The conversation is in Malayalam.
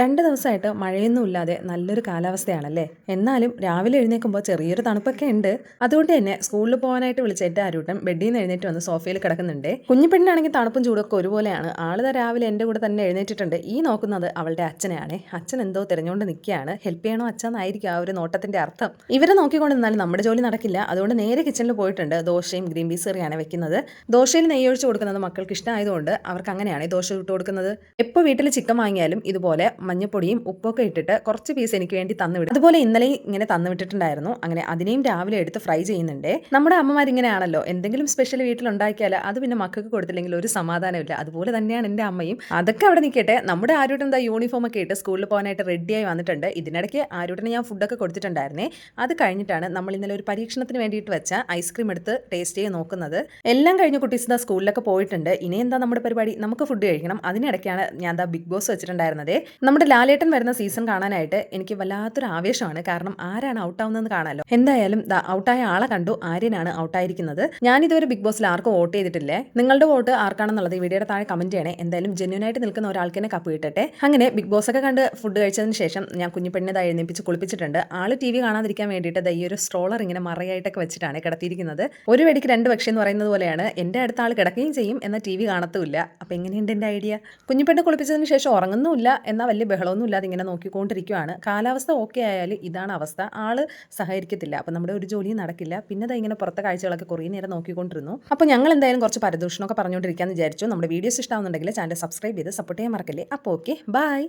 രണ്ട് ദിവസമായിട്ട് മഴയൊന്നുമില്ലാതെ നല്ലൊരു കാലാവസ്ഥയാണല്ലേ? എന്നാലും രാവിലെ എഴുന്നേൽക്കുമ്പോൾ ചെറിയൊരു തണുപ്പൊക്കെ ഉണ്ട്. അതുകൊണ്ട് തന്നെ സ്കൂളിൽ പോകാനായിട്ട് വിളിച്ച എന്റെ അരൂട്ടൻ ബെഡിൽ നിന്ന് എഴുന്നേറ്റ് വന്ന് സോഫയിൽ കിടക്കുന്നുണ്ട്. കുഞ്ഞിപ്പെണ്ണാണെങ്കിൽ തണുപ്പും ചൂടൊക്കെ ഒരുപോലെയാണ്. ആൾ രാവിലെ എന്റെ കൂടെ തന്നെ എഴുന്നേറ്റിട്ടുണ്ട്. ഈ നോക്കുന്നത് അവളുടെ അച്ഛനെയാണ് അച്ഛൻ എന്തോ തിരഞ്ഞുകൊണ്ട് നിൽക്കുകയാണ്. ഹെൽപ്പ് ചെയ്യണോ അച്ഛനായിരിക്കും ആ ഒരു നോട്ടത്തിന്റെ അർത്ഥം. ഇവരെ നോക്കിക്കൊണ്ട് നിന്നാലും നമ്മുടെ ജോലി നടക്കില്ല. അതുകൊണ്ട് നേരെ കിച്ചണിൽ പോയിട്ടുണ്ട്. ദോശയും ഗ്രീൻ പീസ് കറിയാണ് വെക്കുന്നത്. ദോശയിൽ നെയ്യൊഴിച്ച് കൊടുക്കുന്നത് മക്കൾക്ക് ഇഷ്ടമായതുകൊണ്ട് അവർക്ക് അങ്ങനെയാണ് ദോശ ഇട്ട് കൊടുക്കുന്നത്. എപ്പോൾ വീട്ടിൽ ചിക്കൻ വാങ്ങിയാലും ഇതുപോലെ മഞ്ഞപ്പൊടിയും ഉപ്പൊക്കെ ഇട്ടിട്ട് കുറച്ച് പീസ് എനിക്ക് വേണ്ടി തന്നുവിടും അതുപോലെ ഇന്നലെ ഇങ്ങനെ തന്നുവിട്ടിട്ടുണ്ടായിരുന്നു. അങ്ങനെ അതിനെയും രാവിലെ എടുത്ത് ഫ്രൈ ചെയ്യുന്നുണ്ട്. നമ്മുടെ അമ്മമാർ ഇങ്ങനെയാണല്ലോ. എന്തെങ്കിലും സ്പെഷ്യൽ വീട്ടിൽ ഉണ്ടാക്കിയാൽ അത് പിന്നെ മക്കൾക്ക് കൊടുത്തില്ലെങ്കിൽ ഒരു സമാധാനമില്ല അതുപോലെ തന്നെയാണ് എന്റെ അമ്മയും. അതൊക്കെ അവിടെ നിൽക്കട്ടെ നമ്മുടെ ആരോടും എന്താ യൂണിഫോം ഒക്കെ ഇട്ട് സ്കൂളിൽ പോകാനായിട്ട് റെഡിയായി വന്നിട്ടുണ്ട്. ഇതിനിടയ്ക്ക് ആരോടിനെ ഞാൻ ഫുഡൊക്കെ കൊടുത്തിട്ടുണ്ടായിരുന്നേ. അത് കഴിഞ്ഞിട്ടാണ് നമ്മൾ ഇന്നലെ ഒരു പരീക്ഷണത്തിന് വേണ്ടിയിട്ട് വെച്ച ഐസ്ക്രീം എടുത്ത് ടേസ്റ്റ് ചെയ്ത് നോക്കുന്നത്. എല്ലാം കഴിഞ്ഞ കുട്ടീസ് ഇതാ സ്കൂളിലൊക്കെ പോയിട്ടുണ്ട്. ഇനി എന്താ നമ്മുടെ പരിപാടി? നമുക്ക് ഫുഡ് കഴിക്കണം. അതിനിടയ്ക്കാണ് ഞാൻ ദാ ബിഗ് ബോസ് വെച്ചിട്ടുണ്ടായിരുന്നത്. നമ്മുടെ ലാലേട്ടൻ വരുന്ന സീസൺ കാണാനായിട്ട് എനിക്ക് വല്ലാത്തൊരു ആവേശമാണ്. കാരണം ആരാണ് ഔട്ടാവുന്നതെന്ന് കാണാമല്ലോ എന്തായാലും ഔട്ടായ ആളെ കണ്ടു. ആര്യനാണ് ഔട്ടായിരിക്കുന്നത് ഞാൻ ഇതുവരെ ബിഗ് ബോസിൽ ആർക്കും വോട്ട് ചെയ്തിട്ടില്ലേ? നിങ്ങളുടെ വോട്ട് ആർക്കാണെന്നുള്ളത് വീഡിയോയുടെ താഴെ കമന്റ് ചെയ്യണേ. എന്തായാലും ജെന്യൂൻ ആയിട്ട് നിൽക്കുന്ന ഒരാൾക്ക് തന്നെ കപ്പ് കിട്ടട്ടെ. അങ്ങനെ ബിഗ് ബോസ് ഒക്കെ കണ്ട് ഫുഡ് കഴിച്ചതിന് ശേഷം ഞാൻ കുഞ്ഞിപ്പെണ്ണിനെ താഴെ എഴുന്നേപ്പിച്ച് കുളിപ്പിച്ചിട്ടുണ്ട്. ആൾ ടി വി കാണാതിരിക്കാൻ വേണ്ടിയിട്ട് ഈ ഒരു സ്ട്രോളർ ഇങ്ങനെ മറയായിട്ടൊക്കെ വെച്ചിട്ടാണ് കിടത്തിയിരിക്കുന്നത്. ഒരു വെടിക്ക് രണ്ട് പക്ഷി എന്ന് പറയുന്നത് പോലെയാണ് എന്റെ അടുത്ത ആൾ കിടക്കുകയും ചെയ്യും എന്നാൽ ടി വി കാണത്തുമില്ല. അപ്പോൾ എങ്ങനെയുണ്ട് എന്റെ ഐഡിയ കുഞ്ഞുപെണ്ണ് കുളിപ്പിച്ചതിന് ശേഷം ഉറങ്ങുന്നുമില്ല എന്നാ വലിയ ബഹളമൊന്നും ഇല്ലാതെ ഇങ്ങനെ നോക്കിക്കൊണ്ടിരിക്കുകയാണ് കാലാവസ്ഥ ഓക്കെ ആയാൽ ഇതാണ് അവസ്ഥ. ആൾ സഹകരിക്കത്തില്ല. അപ്പം നമ്മുടെ ഒരു ജോലിയും നടക്കില്ല. പിന്നെ അത് ഇങ്ങനെ പുറത്തെ കാഴ്ചകളൊക്കെ കുറേ നേരം നോക്കിക്കൊണ്ടിരുന്നു. അപ്പോൾ ഞങ്ങൾ എന്തായാലും കുറച്ച് പരദൂഷണമൊക്കെ പറഞ്ഞുകൊണ്ടിരിക്കാമെന്ന് വിചാരിച്ചു. നമ്മുടെ വീഡിയോസ് ഇഷ്ടമാവുന്നുണ്ടെങ്കിൽ ചാനൽ സബ്സ്ക്രൈബ് ചെയ്ത് സപ്പോർട്ട് ചെയ്യാൻ മറക്കല്ലേ? അപ്പോൾ ഓക്കെ. ബൈ